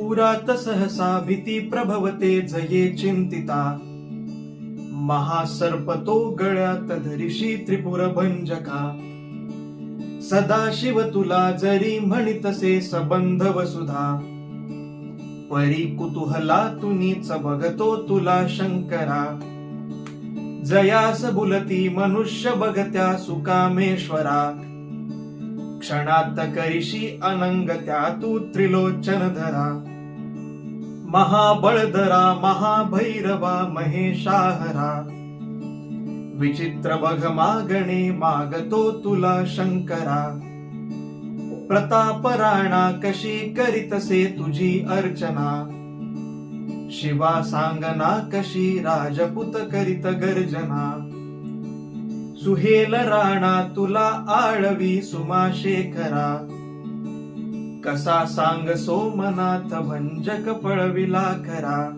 पुरात सहसा भीती प्रभवते जये चिंतिता. महासर्पतो गळ्यात धरिशी त्रिपुर भंजका सदाशिव तुला जरी म्हणितसे सबंध वसुधा परी कुतूहला तुनीच बघतो तुला शंकरा. जयास बुलती मनुष्य बघत्या सुकामेश्वरा. क्षणात करिशी अनंग त्या तू त्रिलोचन धरा महाबळधरा महाभैरवा महेशाहरा। विचित्र बघ मागणे मागतो तुला शंकरा। प्रताप राणा कशी करीतसे तुझी अर्चना। शिवा सांगना कशी राजपुत करीत गर्जना। सुहेल राणा तुला आळवी सुमा शेखरा. कसा सांग सोमनाथ भंजक पळविला खरा.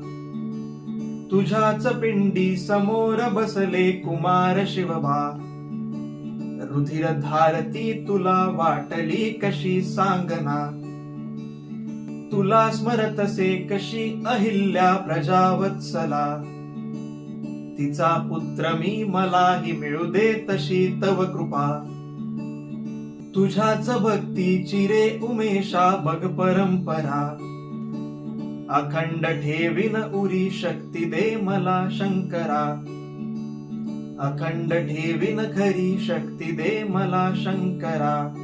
तुझ्याच पिंडी समोर बसले कुमार शिवबा. रुधिर धारती तुला वाटली कशी सांगना. तुला स्मरतसे कशी अहिल्या प्रजावत्सला. तिचा पुत्र मी मलाही मिळू दे तशी तव कृपा. तुझ्याच भक्तीची रे उमेशा बघ परंपरा. अखंड ठेवीन उरी शक्ती दे मला शंकरा. अखंड ठेवीन खरी शक्ती दे मला शंकरा.